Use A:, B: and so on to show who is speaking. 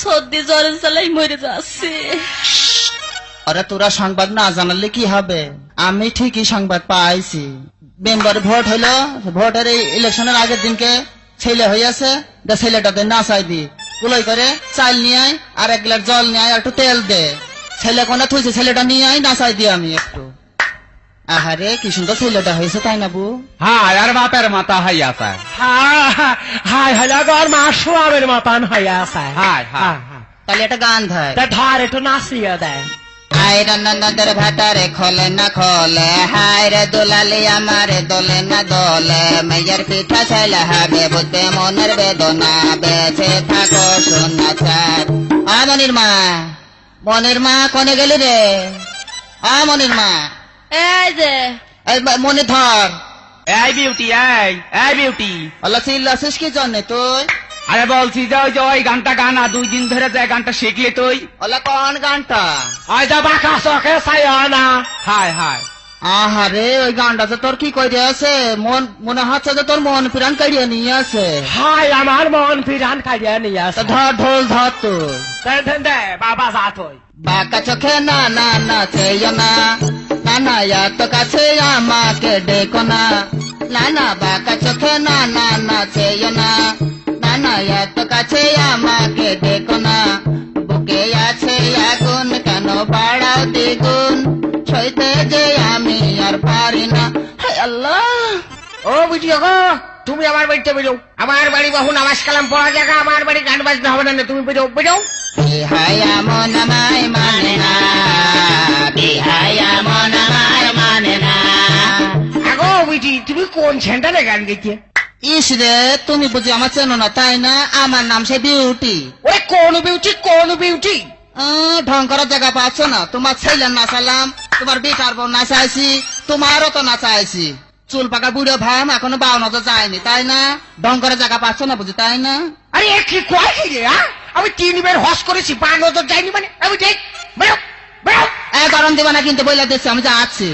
A: সর্দি জ্বরের জ্বালাই মরে যাচ্ছে।
B: আরে তোরা সংবাদ না জানালে কি হবে? আমি ঠিকই সংবাদ পাইছি। মেম্বার ভোট হইল, ভোটের এই ইলেকশনের আগের দিনকে ছেলে হইয়াছে, দে ছেলেটাতে নাচাই দি। কুলাই করে চাল নিয়ে আয় আর এক গ্লাস জল নিয়ে আয় আর একটু তেল দে। ছেলে কোনা থুইছে, ছেলেটা নিয়ে আয়, নাচাই দি আমি একটু। আহারে কি সুন্দর ছেলেটা হয়েছে তাই না বু
C: হায় আর বাপের মাথা হাই আছে।
D: হাই হাই গর মা সোয়াবের মতন হয়ে আছে।
C: হায় হায়।
B: তাহলে একটা গান ধায়
D: তা ধর একটু নাচিয়ে দেয়
B: আয় নন্দর ভাতারে খোলে না খোলে হায় রে দোলালি আমারে দোলে না দোলে মেয়ের পিঠা ছেলে হবে বুঝতে মনের বেদনা বেছে থাকো শোনা চার আ মনির মা মনির মা কোনে গেলি রে? আ মনির মা।
A: এই যে
B: এই ব- ধর
C: এই বিউটি এই এই বিউটি
B: আল্লাহ চিল্লাছিস কি জন্যে তুই?
C: আরে বলছি যে ওই যে ওই গানটা গানা দুই দিন ধরে যে গানটা শিখলি তুই?
B: আল্লাহ কোন গানটা?
D: ওই যে বাঁকা চোখে চাই না
C: হায় হায়।
B: আহারে ওই গানটা যে তোর কি করে আছে? মন মনে হচ্ছে যে তোর মন ফিরান কাড়িয়ে নিয়ে আছে।
D: হাই আমার মন ফিরান খাইয়ে নিয়ে
B: তা
D: আসে
B: ধর ঢোল ধর তুই।
D: বাবা যাত হই
B: বাঁকা চোখে না না না চেয় না না না এত কাছে আমাকে ডেকো না। না না বাঁকা চোখে না না না চেয় না। না না এত কাছে আমাকে ডেকো না। বুকে আছে আগুন কেন বাড়াও দ্বিগুণ? সইতে যে আমি আর পারি না। আল্লাহ!
D: ও বুঝিও গো তুমি আমার বাড়িতে বেরো। আমার বাড়ি বহু নামাজ কালাম পড়া জায়গা আমার বাড়ি গান বাজনা হবে না তুমি বেরো বেরো।
B: হায় মন আমায় মানে না।
D: বুঝি তুমি কোন সেন্টারে গান গেছে
B: ইস রে তুমি বুঝি আমার চেনো না তাই না? আমার নাম সে বিউটি।
D: ওরে কোন বিউটি কোন বিউটি?
B: ঢং করার জায়গা পাচ্ছ না। তোমার ছেলের নাচালাম তোমার বেটার বউ নাচাইছি তোমারও তো নাচাইছি চুল পাকা বুড়ো ভাম এখনও বাউন্ন তো যায়নি তাই না? ঢং করার জায়গা পাচ্ছ না বুঝি তাই না?
D: আরে কি কয় কি রে? আমি তিনবার হস করেছি পাঁচ নজর যাইনি মানে আমি দেখ বেরো বেরো।
B: এ গরম দিবা না কিন্তু বইলা দিচ্ছি আমি যাচ্ছি।